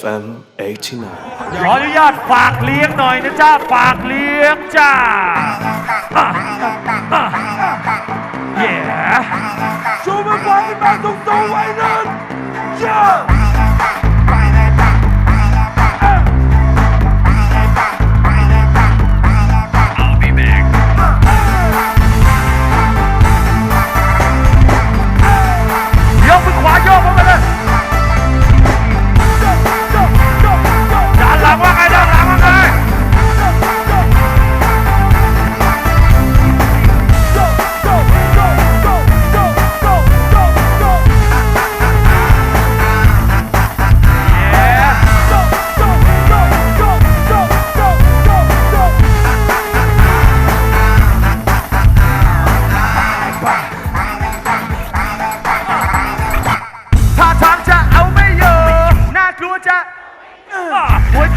FM 89ขออนุญาตฝากเลี้ยงหน่อยนะจ้าฝากเลี้ยงจ้าเย่ชูมือขวาขึ้นมาตรงๆไว้นั่นจ้า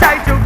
tight to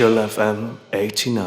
Chill FM 89.